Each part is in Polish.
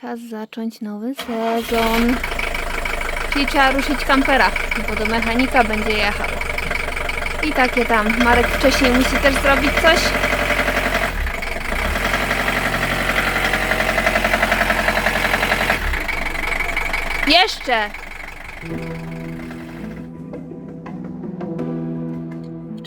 Czas zacząć nowy sezon. Czyli trzeba ruszyć kampera, bo do mechanika będzie jechał. I takie tam. Marek wcześniej musi też zrobić coś. Jeszcze!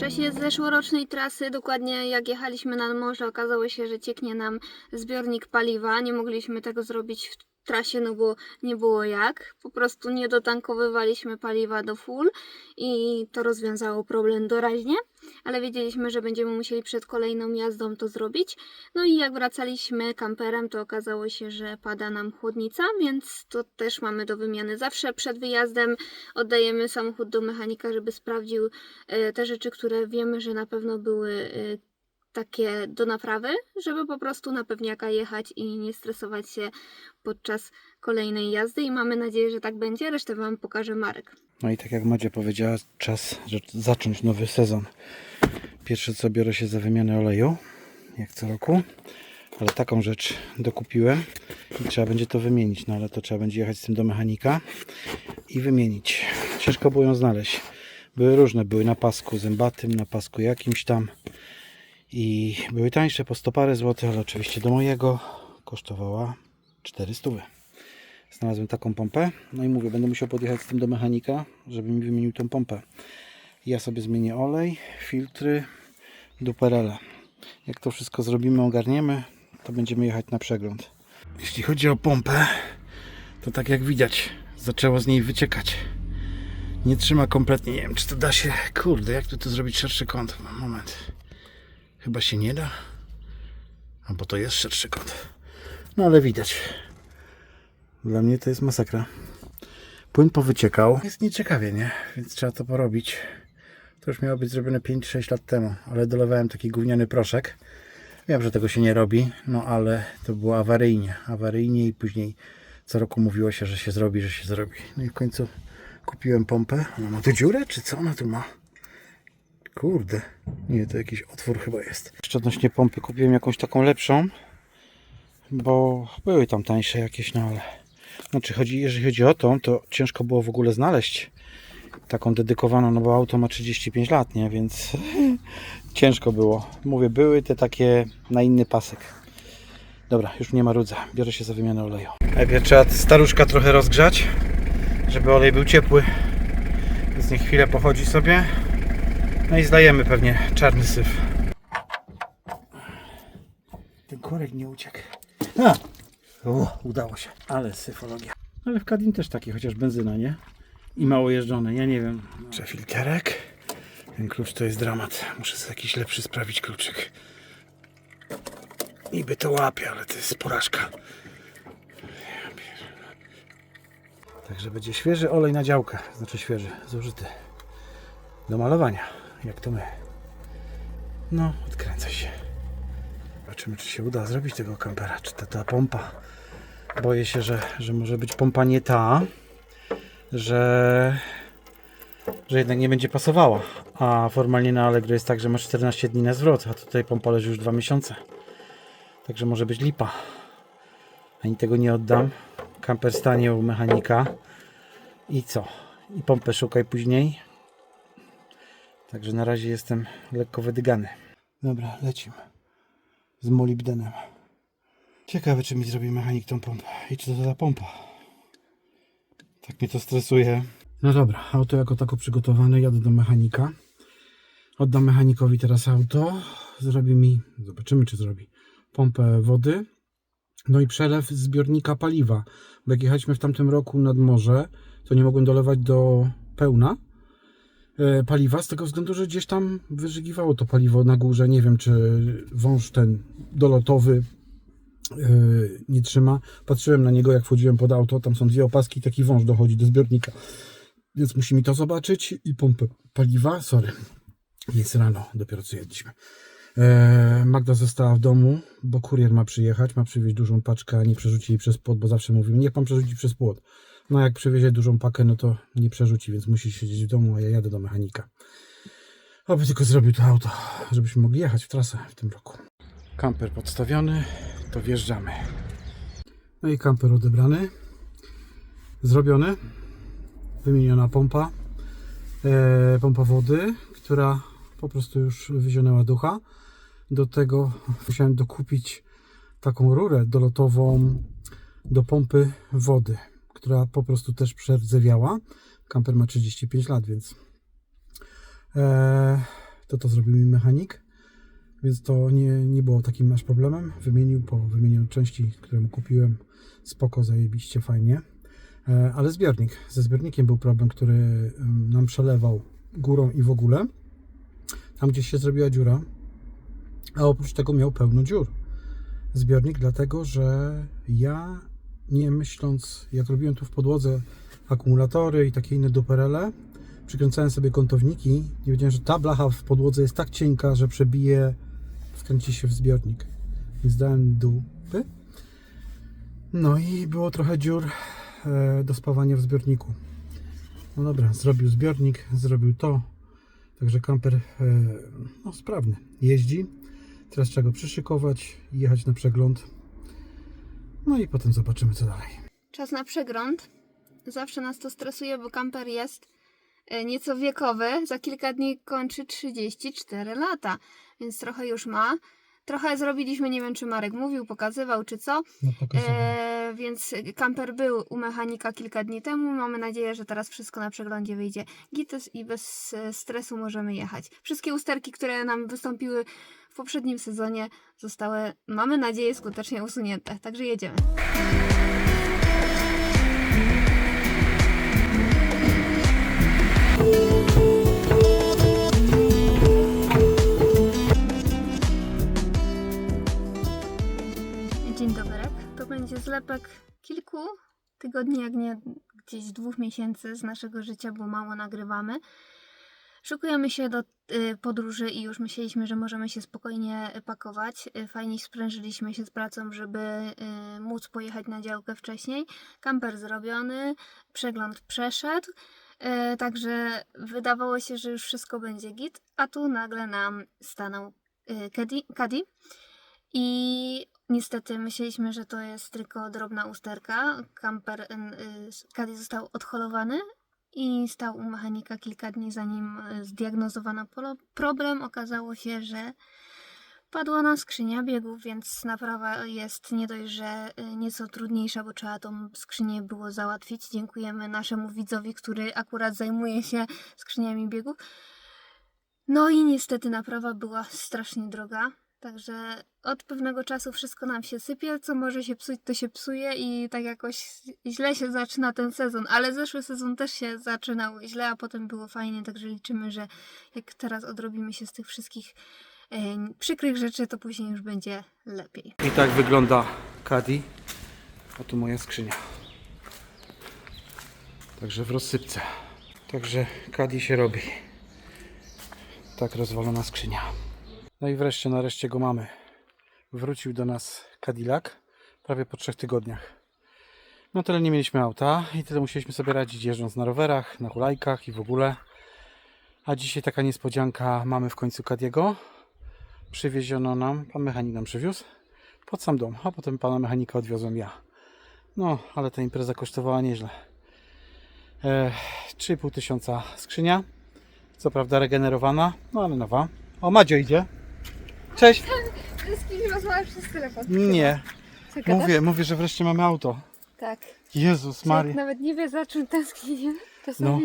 Czasie zeszłorocznej trasy, dokładnie jak jechaliśmy nad morze, okazało się, że cieknie nam zbiornik paliwa. Nie mogliśmy tego zrobić w trasie, no bo nie było jak. Po prostu nie dotankowywaliśmy paliwa do full i to rozwiązało problem doraźnie, ale wiedzieliśmy, że będziemy musieli przed kolejną jazdą to zrobić. No i jak wracaliśmy kamperem, to okazało się, że pada nam chłodnica, więc to też mamy do wymiany. Zawsze przed wyjazdem oddajemy samochód do mechanika, żeby sprawdził e, te rzeczy, które wiemy, że na pewno były e, takie do naprawy, żeby po prostu na pewniaka jechać i nie stresować się podczas kolejnej jazdy i mamy nadzieję, że tak będzie. Resztę Wam pokaże Marek. No i tak jak Madzia powiedziała, czas zacząć nowy sezon. Pierwsze co biorę się za wymianę oleju, jak co roku. Ale taką rzecz dokupiłem i trzeba będzie to wymienić. No ale to trzeba będzie jechać z tym do mechanika i wymienić. Ciężko było ją znaleźć. Były różne, były na pasku zębatym, na pasku jakimś tam. I były tańsze po 100 parę złotych, ale oczywiście do mojego kosztowała 400. Znalazłem taką pompę. No i mówię, będę musiał podjechać z tym do mechanika, żeby mi wymienił tą pompę. Ja sobie zmienię olej, filtry, duperele. Jak to wszystko zrobimy, ogarniemy, to będziemy jechać na przegląd. Jeśli chodzi o pompę, to tak jak widać, zaczęło z niej wyciekać. Nie trzyma kompletnie. Nie wiem, czy to da się. Kurde, jak tu to zrobić szerszy kąt? Moment. Chyba się nie da. Albo to jest szerszy kąt. No ale widać. Dla mnie to jest masakra. Płyn powyciekał. Jest nieciekawie, nie? Więc trzeba to porobić. To już miało być zrobione 5-6 lat temu, ale dolewałem taki gówniany proszek. Wiem, że tego się nie robi, no ale to było awaryjnie. Awaryjnie i później co roku mówiło się, że się zrobi, że się zrobi. No i w końcu kupiłem pompę. Ona ma tu dziurę, czy co ona tu ma? Kurde. Nie, to jakiś otwór chyba jest. Jeszcze odnośnie pompy kupiłem jakąś taką lepszą, bo były tam tańsze jakieś, no ale... Znaczy, chodzi, jeżeli chodzi o tą, to ciężko było w ogóle znaleźć taką dedykowaną, no bo auto ma 35 lat, nie? Więc ciężko było. Mówię, były te takie na inny pasek. Dobra, już nie ma rudza. Biorę się za wymianę oleju. Najpierw trzeba staruszka trochę rozgrzać, żeby olej był ciepły. Więc niech chwilę pochodzi sobie. No i zdajemy pewnie czarny syf. Ten korek nie uciekł. A! O, udało się. Ale syfologia. Ale w Kadin też taki, chociaż benzyna, nie? I mało jeżdżone, ja nie wiem. Czy filterek? Ten klucz to jest dramat. Muszę sobie jakiś lepszy sprawić kluczyk. Niby to łapie, ale to jest porażka. Także będzie świeży olej na działkę. Znaczy świeży, zużyty. Do malowania, jak to my. No, odkręca się. Zobaczymy, czy się uda zrobić tego kampera. Czy ta, ta pompa. Boję się, że, że może być pompa nie ta, że, że jednak nie będzie pasowała. A formalnie na Allegro jest tak, że ma 14 dni na zwrot, a tutaj pompa leży już 2 miesiące. Także może być lipa. Ani tego nie oddam. Kamper stanie u mechanika. I co? I pompę szukaj później. Także na razie jestem lekko wydygany. Dobra, lecimy. Z molibdenem. Ciekawe, czy mi zrobi mechanik tą pompę. I czy to za pompa. Tak mnie to stresuje. No dobra, auto jako tako przygotowane. Jadę do mechanika. Oddam mechanikowi teraz auto. Zrobi mi, zobaczymy czy zrobi, pompę wody. No i przelew z zbiornika paliwa. Bo jak jechaliśmy w tamtym roku nad morze, to nie mogłem dolewać do pełna paliwa, z tego względu, że gdzieś tam wyżygiwało to paliwo na górze. Nie wiem, czy wąż ten dolotowy e, nie trzyma. Patrzyłem na niego, jak wchodziłem pod auto. Tam są dwie opaski, taki wąż dochodzi do zbiornika. Więc musi mi to zobaczyć i pompę paliwa. Sorry, jest rano, dopiero co jedliśmy. E, Magda została w domu, bo kurier ma przyjechać, ma przywieźć dużą paczkę, nie przerzuci jej przez płot, bo zawsze mówimy, niech pan przerzuci przez płot. No jak przywiezie dużą pakę, no to nie przerzuci, więc musi siedzieć w domu, a ja jadę do mechanika. Oby tylko zrobił to auto, żebyśmy mogli jechać w trasę w tym roku. Kamper podstawiony, to wjeżdżamy. No i kamper odebrany, zrobiony, wymieniona pompa, e, pompa wody, która po prostu już wyzionęła ducha. Do tego musiałem dokupić taką rurę dolotową do pompy wody, która po prostu też przerdzewiała. Kamper ma 35 lat, więc e, to to zrobił mi mechanik. Więc to nie, nie było takim aż problemem. Wymienił po wymienieniu części, które mu kupiłem. Spoko, zajebiście, fajnie. E, ale zbiornik. Ze zbiornikiem był problem, który nam przelewał górą i w ogóle. Tam gdzieś się zrobiła dziura. A oprócz tego miał pełno dziur. Zbiornik, dlatego że ja nie myśląc, jak robiłem tu w podłodze akumulatory i takie inne duperele, przykręcałem sobie kątowniki. Nie wiedziałem, że ta blacha w podłodze jest tak cienka, że przebije, wkręci się w zbiornik. Więc dałem dupy. No i było trochę dziur e, do spawania w zbiorniku. No dobra, zrobił zbiornik, zrobił to. Także kamper e, no, sprawny. Jeździ. Teraz trzeba go przyszykować i jechać na przegląd. No i potem zobaczymy co dalej. Czas na przegląd. Zawsze nas to stresuje, bo kamper jest e, nieco wiekowy. Za kilka dni kończy 34 lata, więc trochę już ma. Trochę zrobiliśmy, nie wiem czy Marek mówił, pokazywał czy co. No. E, więc kamper był u mechanika kilka dni temu. Mamy nadzieję, że teraz wszystko na przeglądzie wyjdzie gites i bez e, stresu możemy jechać. Wszystkie usterki, które nam wystąpiły w poprzednim sezonie zostały, mamy nadzieję, skutecznie usunięte. Także jedziemy. Dzień dobry. To będzie zlepek kilku tygodni, jak nie gdzieś dwóch miesięcy z naszego życia, bo mało nagrywamy. Szykujemy się do y, podróży i już myśleliśmy, że możemy się spokojnie pakować. Y, Fajnie sprężyliśmy się z pracą, żeby y, móc pojechać na działkę wcześniej. Kamper zrobiony, przegląd przeszedł. Także wydawało się, że już wszystko będzie git, a tu nagle nam stanął Caddy i niestety myśleliśmy, że to jest tylko drobna usterka. Kamper y, Caddy został odholowany i stał u mechanika kilka dni zanim y, zdiagnozowano problem. Okazało się, że padła nam skrzynia biegów, więc naprawa jest nie dość, że y, nieco trudniejsza, bo trzeba tą skrzynię było załatwić. Dziękujemy naszemu widzowi, który akurat zajmuje się skrzyniami biegów. No i niestety naprawa była strasznie droga. Także od pewnego czasu wszystko nam się sypie, co może się psuć, to się psuje i tak jakoś źle się zaczyna ten sezon, ale zeszły sezon też się zaczynał źle, a potem było fajnie, także liczymy, że jak teraz odrobimy się z tych wszystkich e, przykrych rzeczy, to później już będzie lepiej. I tak wygląda Caddy. A tu moja skrzynia. Także w rozsypce. Także Caddy się robi. Tak rozwalona skrzynia. No i wreszcie, nareszcie go mamy. Wrócił do nas Cadillac prawie po trzech tygodniach. No tyle nie mieliśmy auta i tyle musieliśmy sobie radzić jeżdżąc na rowerach, na hulajkach i w ogóle. A dzisiaj taka niespodzianka mamy w końcu Cadiego. Przywieziono nam, pan mechanik nam przywiózł pod sam dom, a potem pana mechanika odwiozłem ja. No, ale ta impreza kosztowała nieźle. E, 3,5 tysiąca skrzynia. Co prawda regenerowana, no ale nowa. O, Madzio idzie. Cześć. Z kimś rozmawiasz przez telefon? Nie, mówię, mówię, że wreszcie mamy auto. Tak. Jezus Maria. nawet nie wie za czym tęsknię. No,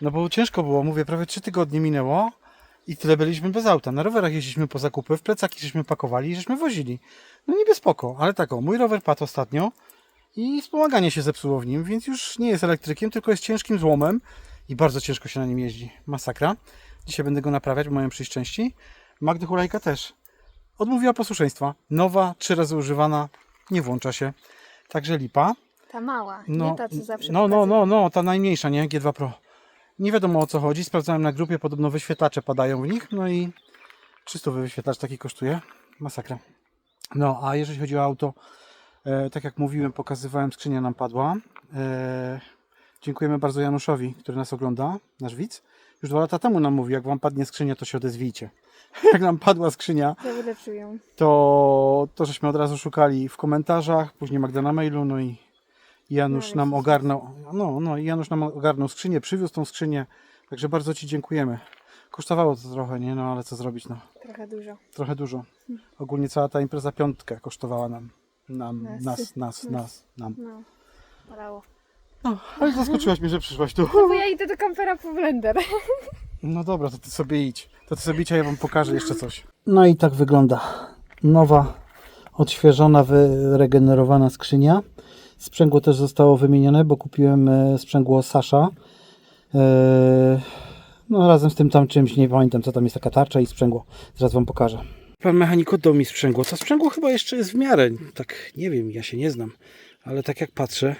no bo ciężko było, mówię, prawie 3 tygodnie minęło i tyle byliśmy bez auta. Na rowerach jeździliśmy po zakupy, w plecaki żeśmy pakowali i żeśmy wozili. No niby spoko, ale tak o, mój rower padł ostatnio i wspomaganie się zepsuło w nim, więc już nie jest elektrykiem, tylko jest ciężkim złomem i bardzo ciężko się na nim jeździ. Masakra. Dzisiaj będę go naprawiać, bo mają przyjść części. Magdy Hulajka też. Odmówiła posłuszeństwa. Nowa, trzy razy używana, nie włącza się. Także lipa. Ta mała, No, nie ta co zawsze no, no, no, no, ta najmniejsza, nie? G2 Pro. Nie wiadomo o co chodzi. Sprawdzałem na grupie, podobno wyświetlacze padają w nich. No i 300 wyświetlacz taki kosztuje. Masakra. No, a jeżeli chodzi o auto, e, tak jak mówiłem, pokazywałem, skrzynia nam padła. E, dziękujemy bardzo Januszowi, który nas ogląda, nasz widz. już dwa lata temu nam mówił, jak wam padnie skrzynia, to się odezwijcie. Jak nam padła skrzynia, Ja to, to żeśmy od razu szukali w komentarzach, później Magda na mailu, no i Janusz No, nam ogarnął, no, no i Janusz nam ogarnął skrzynię, przywiózł tą skrzynię, także bardzo Ci dziękujemy. Kosztowało to trochę, nie? No ale co zrobić, no. Trochę dużo. Trochę dużo. Ogólnie cała ta impreza piątkę kosztowała nam. Nam, Nas. nas, nas, nas, nam. No, bolało. No, ale zaskoczyłaś mnie, że przyszłaś tu. No bo ja idę do kampera po blender. No dobra, to ty sobie idź. To ty sobie idź, a ja wam pokażę jeszcze coś. No i tak wygląda nowa, odświeżona, wyregenerowana skrzynia. Sprzęgło też zostało wymienione, bo kupiłem e, sprzęgło Sasza. E, No razem z tym tam czymś, nie pamiętam co tam jest, taka tarcza i sprzęgło. Zaraz wam pokażę. Pan mechanik oddał mi sprzęgło. To sprzęgło chyba jeszcze jest w miarę. Tak, nie wiem, ja się nie znam. Ale tak jak patrzę,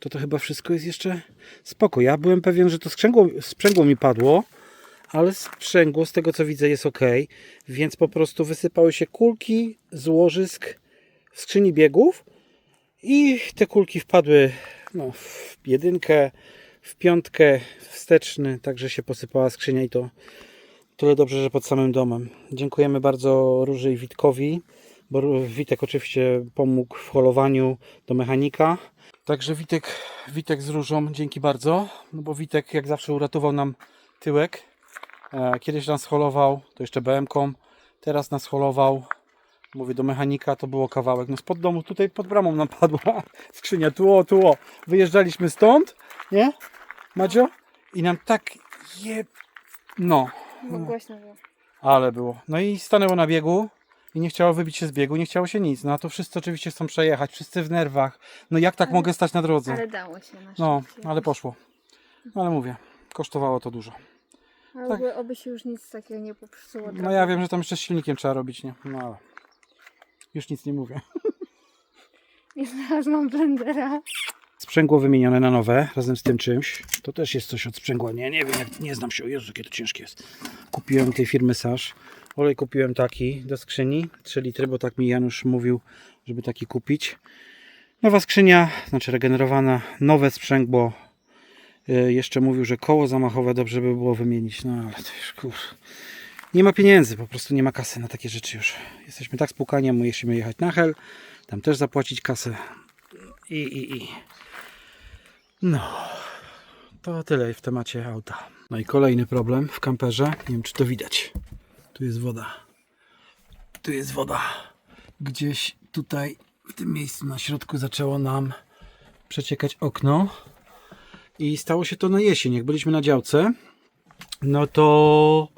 to to chyba wszystko jest jeszcze spoko. Ja byłem pewien, że to sprzęgło, sprzęgło mi padło, ale sprzęgło z tego co widzę jest ok, więc po prostu wysypały się kulki z łożysk w skrzyni biegów i te kulki wpadły no, w jedynkę, w piątkę, wsteczny, także się posypała skrzynia i to tyle dobrze, że pod samym domem. Dziękujemy bardzo Róży i Witkowi, bo Witek oczywiście pomógł w holowaniu do mechanika. Także Witek, Witek z Różą, dzięki bardzo, no bo Witek jak zawsze uratował nam tyłek. E, Kiedyś nas holował, to jeszcze BM-ką, teraz nas holował. Mówię do mechanika, to było kawałek. No spod domu, tutaj pod bramą nam padła skrzynia, tu o, tu o. Wyjeżdżaliśmy stąd, nie? Madzio? I nam tak je... No, głośno było. ale było. No i stanęło na biegu i nie chciało wybić się z biegu, nie chciało się nic. No a to wszyscy oczywiście chcą przejechać, wszyscy w nerwach. No jak tak Ale- mogę stać na drodze? Ale dało się na No, szczęście. ale poszło. No ale mówię, kosztowało to dużo. Ale tak. oby, oby się już nic takiego nie popsuło. No ja wiem, że tam jeszcze z silnikiem trzeba robić, nie? No ale już nic nie mówię. Nie znalazłam blendera. Sprzęgło wymienione na nowe, razem z tym czymś. To też jest coś od sprzęgła. Nie, nie wiem, jak, nie znam się. O Jezu, jakie to ciężkie jest. Kupiłem tej firmy Sash. Olej kupiłem taki do skrzyni. 3 litry, bo tak mi Janusz mówił, żeby taki kupić. Nowa skrzynia, znaczy regenerowana. Nowe sprzęgło. Y, Jeszcze mówił, że koło zamachowe dobrze by było wymienić. No ale to już kur... Nie ma pieniędzy, po prostu nie ma kasy na takie rzeczy już. Jesteśmy tak spłukani, musimy jechać na Hel. Tam też zapłacić kasę. I, i, i. No, to tyle w temacie auta. No i kolejny problem w kamperze. Nie wiem, czy to widać. Tu jest woda. Tu jest woda. Gdzieś tutaj, w tym miejscu na środku, zaczęło nam przeciekać okno. I stało się to na jesień. Jak byliśmy na działce, no to.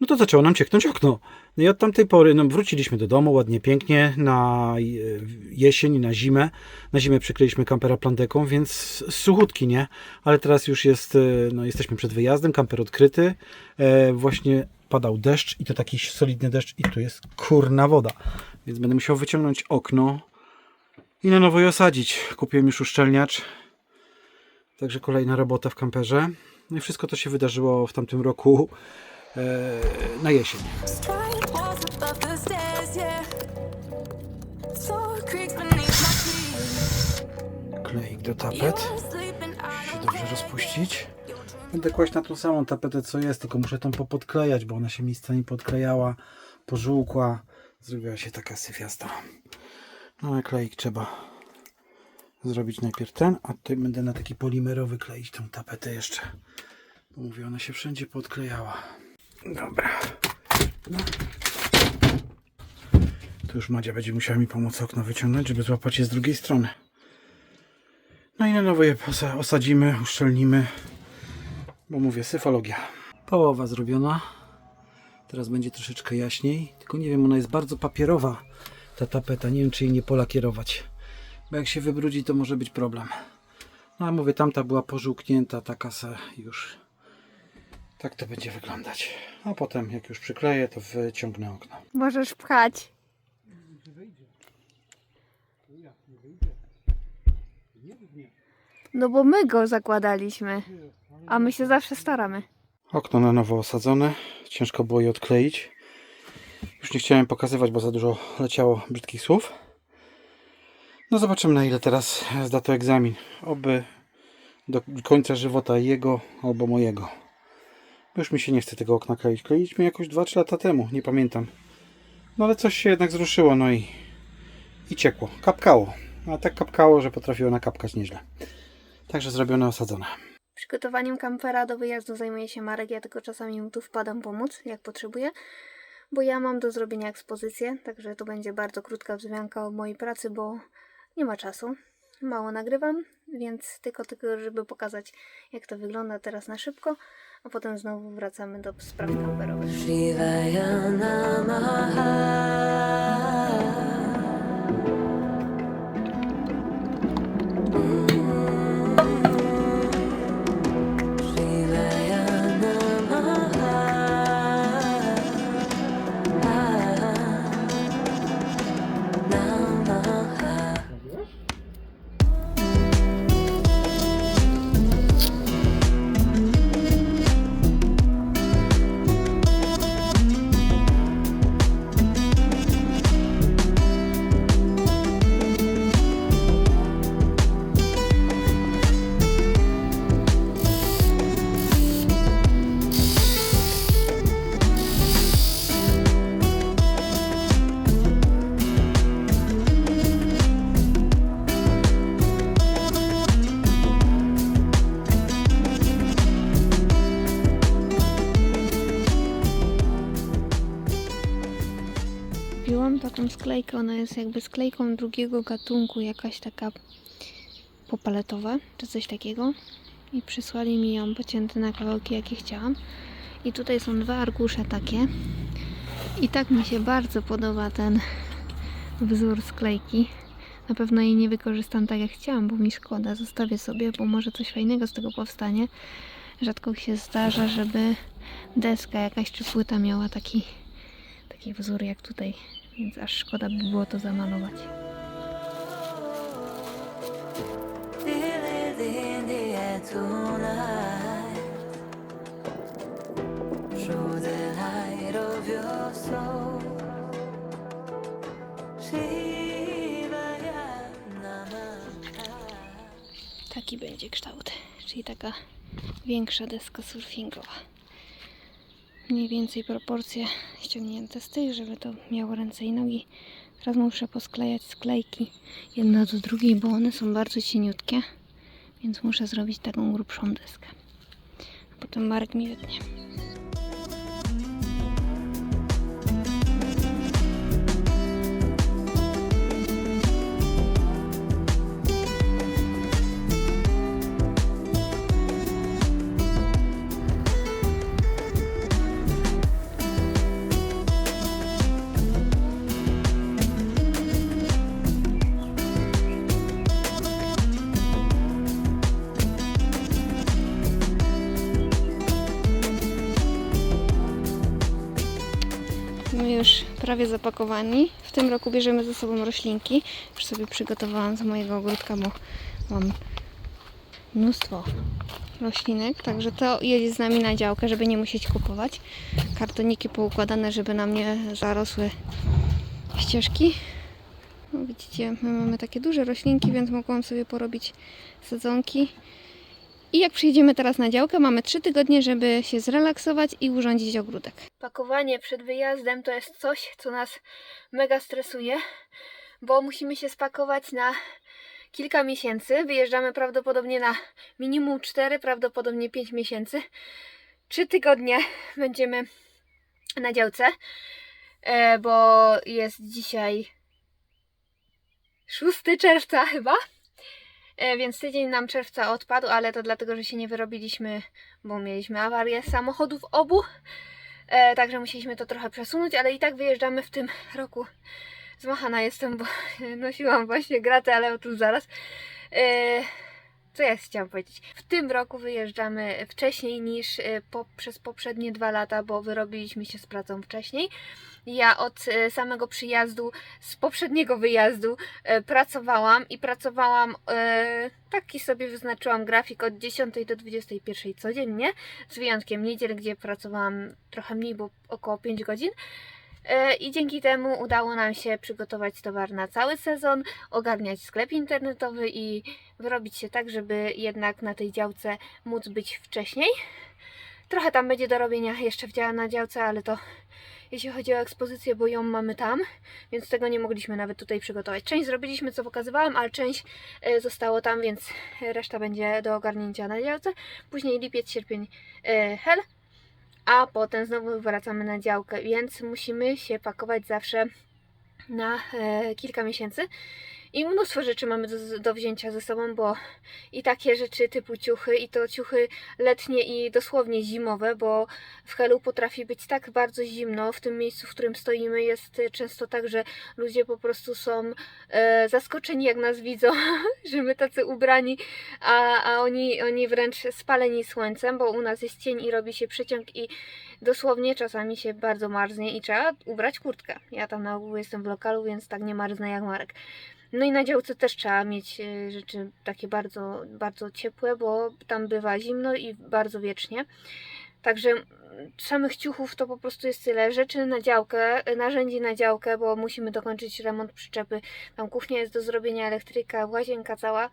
No to zaczęło nam cieknąć okno. No i od tamtej pory no, wróciliśmy do domu ładnie, pięknie na e, jesień, na zimę. Na zimę przykryliśmy kampera plandeką, więc suchutki, nie? Ale teraz już jest, e, no jesteśmy przed wyjazdem, kamper odkryty. E, właśnie padał deszcz i to taki solidny deszcz i tu jest kurna woda. Więc będę musiał wyciągnąć okno i na nowo je osadzić. Kupiłem już uszczelniacz. Także kolejna robota w kamperze. No i wszystko to się wydarzyło w tamtym roku e, na jesień. Kleik do tapet. You're sleeping, I się dobrze rozpuścić. Będę kłaść na tą samą tapetę co jest, tylko muszę tą popodklejać, bo ona się miejscami podklejała, pożółkła, zrobiła się taka syfiasta. No ale kleik trzeba zrobić najpierw ten, a tutaj będę na taki polimerowy kleić tą tapetę jeszcze. Bo mówię, ona się wszędzie podklejała. Dobra. No. Tu już Madzia będzie musiała mi pomóc okno wyciągnąć, żeby złapać je z drugiej strony. No i na nowo je osadzimy, uszczelnimy, bo mówię, syfologia. Połowa zrobiona. Teraz będzie troszeczkę jaśniej, tylko nie wiem, ona jest bardzo papierowa, ta tapeta. Nie wiem, czy jej nie polakierować, bo jak się wybrudzi, to może być problem. No a mówię, tamta była pożółknięta, taka se już. Tak to będzie wyglądać. A potem, jak już przykleję, to wyciągnę okno. Możesz pchać. No bo my go zakładaliśmy. A my się zawsze staramy. Okno na nowo osadzone. Ciężko było je odkleić. Już nie chciałem pokazywać, bo za dużo leciało brzydkich słów. No zobaczymy na ile teraz zda to egzamin. Oby do końca żywota jego albo mojego. Już mi się nie chce tego okna kleić. Kleiliśmy jakoś 2-3 lata temu, nie pamiętam. No ale coś się jednak zruszyło, no i, i ciekło. Kapkało. A tak kapkało, że potrafiło nakapkać nieźle. Także zrobione, osadzone. Przygotowaniem kampera do wyjazdu zajmuje się Marek, ja tylko czasami mu tu wpadam pomóc, jak potrzebuję, bo ja mam do zrobienia ekspozycję, także to będzie bardzo krótka wzmianka o mojej pracy, bo nie ma czasu. Mało nagrywam, więc tylko tylko, żeby pokazać, jak to wygląda teraz na szybko, a potem znowu wracamy do spraw kamperowych. Taką sklejkę, ona jest jakby sklejką drugiego gatunku, jakaś taka popaletowa, czy coś takiego. I przysłali mi ją pocięte na kawałki, jakie chciałam. I tutaj są dwa arkusze takie. I tak mi się bardzo podoba ten wzór sklejki. Na pewno jej nie wykorzystam tak jak chciałam, bo mi szkoda. Zostawię sobie, bo może coś fajnego z tego powstanie. Rzadko się zdarza, żeby deska jakaś czy płyta miała taki taki wzór jak tutaj, więc aż szkoda by było to zamalować. Taki będzie kształt, czyli taka większa deska surfingowa. Mniej więcej proporcje ściągnięte z tych, żeby to miało ręce i nogi. Teraz muszę posklejać sklejki jedna do drugiej, bo one są bardzo cieniutkie, więc muszę zrobić taką grubszą deskę. A potem Marek mi wytnie. Prawie zapakowani. W tym roku bierzemy ze sobą roślinki. Już sobie przygotowałam z mojego ogródka, bo mam mnóstwo roślinek. Także to jedzie z nami na działkę, żeby nie musieć kupować. Kartoniki poukładane, żeby nam nie zarosły ścieżki. No, widzicie, my mamy takie duże roślinki, więc mogłam sobie porobić sadzonki. I jak przyjedziemy teraz na działkę, mamy 3 tygodnie, żeby się zrelaksować i urządzić ogródek. Pakowanie przed wyjazdem to jest coś, co nas mega stresuje, bo musimy się spakować na kilka miesięcy. Wyjeżdżamy prawdopodobnie na minimum 4, prawdopodobnie 5 miesięcy. 3 tygodnie będziemy na działce, e, bo jest dzisiaj 6 czerwca chyba. E, Więc tydzień nam czerwca odpadł, ale to dlatego, że się nie wyrobiliśmy, bo mieliśmy awarię samochodów obu. E, także musieliśmy to trochę przesunąć, ale i tak wyjeżdżamy w tym roku. Zmachana jestem, bo nosiłam właśnie gratę, ale o tym zaraz. Co ja chciałam powiedzieć? W tym roku wyjeżdżamy wcześniej niż e, po, przez poprzednie dwa lata, bo wyrobiliśmy się z pracą wcześniej. Ja od e, samego przyjazdu, z poprzedniego wyjazdu e, pracowałam i pracowałam, taki sobie wyznaczyłam grafik od 10 do 21 codziennie, z wyjątkiem niedziel, gdzie pracowałam trochę mniej, bo około 5 godzin. E, I dzięki temu udało nam się przygotować towar na cały sezon, ogarniać sklep internetowy i wyrobić się tak, żeby jednak na tej działce móc być wcześniej. Trochę tam będzie do robienia jeszcze w na działce, ale to jeśli chodzi o ekspozycję, bo ją mamy tam, więc tego nie mogliśmy nawet tutaj przygotować. Część zrobiliśmy, co pokazywałam, ale część e, zostało tam, więc reszta będzie do ogarnięcia na działce. Później lipiec, sierpień, e, hel, a potem znowu wracamy na działkę, więc musimy się pakować zawsze na e, kilka miesięcy. I mnóstwo rzeczy mamy do, do wzięcia ze sobą, bo i takie rzeczy typu ciuchy, i to ciuchy letnie i dosłownie zimowe, bo w Helu potrafi być tak bardzo zimno. W tym miejscu, w którym stoimy, jest często tak, że ludzie po prostu są e, zaskoczeni, jak nas widzą, że my tacy ubrani, a, a oni, oni wręcz spaleni słońcem, bo u nas jest cień i robi się przyciąg i dosłownie czasami się bardzo marznie i trzeba ubrać kurtkę. Ja tam na ogół jestem w lokalu, więc tak nie marznę jak Marek. No i na działce też trzeba mieć e, rzeczy takie bardzo, bardzo ciepłe, bo tam bywa zimno i bardzo wiecznie. Także samych ciuchów to po prostu jest tyle. Rzeczy na działkę, narzędzi na działkę, bo musimy dokończyć remont przyczepy. Tam kuchnia jest do zrobienia, elektryka, łazienka cała.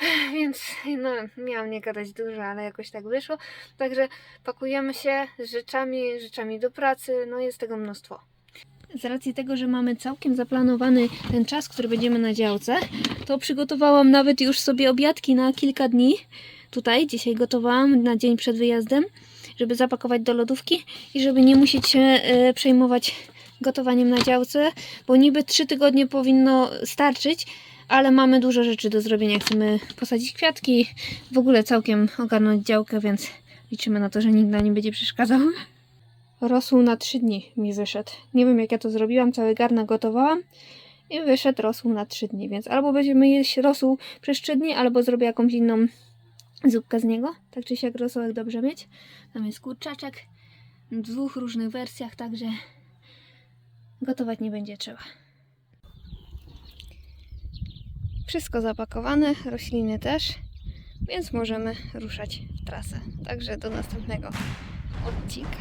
Więc no, miałam nie gadać dużo, ale jakoś tak wyszło. Także pakujemy się z rzeczami, rzeczami do pracy, no jest tego mnóstwo. Z racji tego, że mamy całkiem zaplanowany ten czas, który będziemy na działce, to przygotowałam nawet już sobie obiadki na kilka dni. Tutaj dzisiaj gotowałam na dzień przed wyjazdem, żeby zapakować do lodówki i żeby nie musieć się e, przejmować gotowaniem na działce, bo niby 3 tygodnie powinno starczyć, ale mamy dużo rzeczy do zrobienia. Chcemy posadzić kwiatki, w ogóle całkiem ogarnąć działkę, więc liczymy na to, że nikt nam nie będzie przeszkadzał. Rosół na 3 dni mi wyszedł. Nie wiem jak ja to zrobiłam, cały garnek gotowałam i wyszedł rosół na 3 dni, więc albo będziemy jeść rosół przez 3 dni, albo zrobię jakąś inną zupkę z niego. Tak czy siak rosołek dobrze mieć. Tam jest kurczaczek w dwóch różnych wersjach, także gotować nie będzie trzeba. Wszystko zapakowane, rośliny też, więc możemy ruszać w trasę. Także do następnego odcinka.